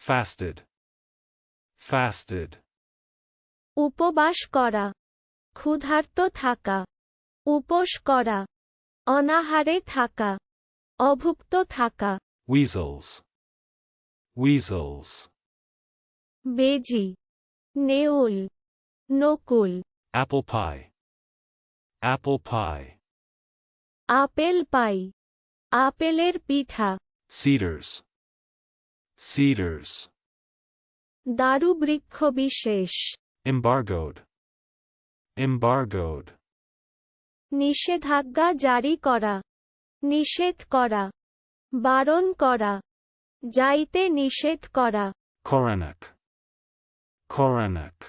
fasted, fasted, উপবাস করা ক্ষুধার্ত থাকা উপোস করা অনাহারে থাকা অভুক্ত থাকা। Weasels, weasels, বেজি নেউল নকুল। Apple pie, apple pie, apple pie আপেলের পিঠা। Cedars, cedars, দারু বৃক্ষ বিশেষ embargoed, embargoed, নিষেধাজ্ঞা জারি করা। নিষেধ করা। বারণ করা। যাইতে নিষেধ করা। Koranak, Koranak,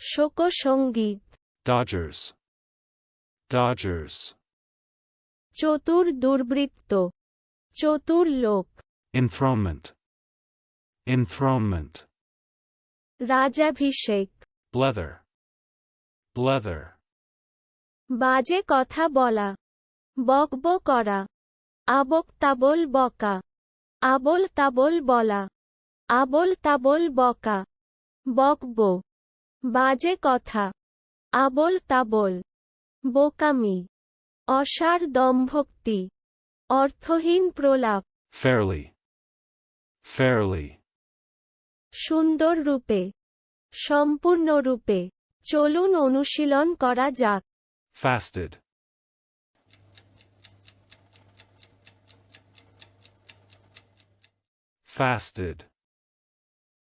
শোকসঙ্গীত Dodgers, Dodgers, চতুর দুর্বৃত্ত। চতুর লোক। Enthronement, enthronement, রাজাভিষেক। Blether, blether, বাজে কথা বলা। বকব করা। আবক তাবল বকা। আবল তাবল বলা। আবল তাবল বকা। বকব। বাজে কথা। আবল তাবল। বোকামি। অসার দম্ভক্তি অর্থহীন প্রলাপ। Fairly, fairly, সুন্দর রূপে সম্পূর্ণরূপে চলুন অনুশীলন করা যাক। fasted, fasted,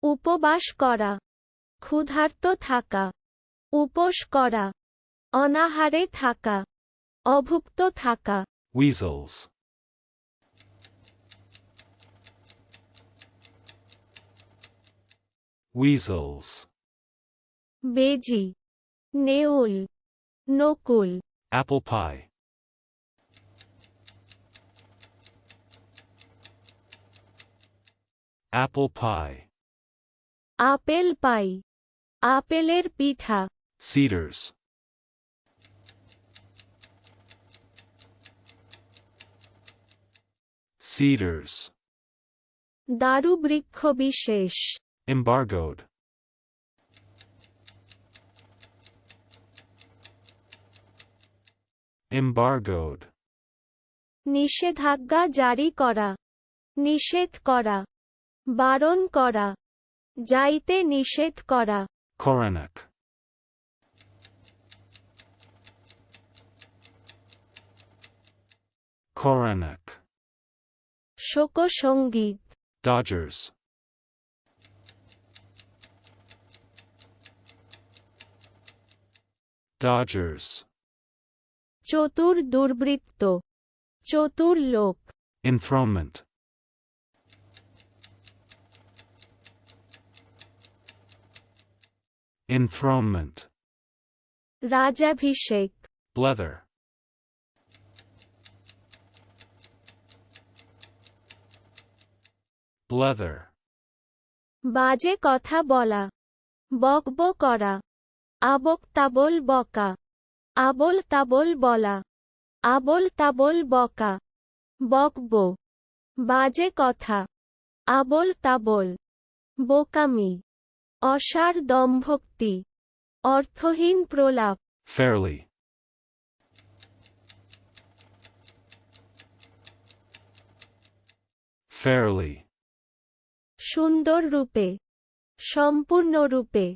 উপবাস করা ক্ষুধার্ত থাকা উপোস করা অনাহারে থাকা অভুক্ত থাকা। weasels, weasels, বেজি নেউল নকুল apple pie, apple pie, apple pie আপেলের পিঠা cedars, cedars, দারু বৃক্ষ বিশেষ embargoed, embargoed, নিষেধাজ্ঞা জারি করা নিষেধ করা বারণ করা যাইতে নিষেধ করা Koranak, Koranak, শোকসঙ্গীত Dodgers, Dodgers, চতুর দুর্বৃত্ত চতুর লোক enthronement, enthronement, রাজাভিষেক blether, blether, বাজে কথা বলা বকব করা আবক তাবল বকা। আবল তাবল বলা। আবল তাবল বকা। বকব। বাজে কথা। আবল তাবল। বোকামি। অসার দম্ভক্তি। অর্থহীন প্রলাপ। Fairly, fairly, সুন্দর রূপে। সম্পূর্ণরূপে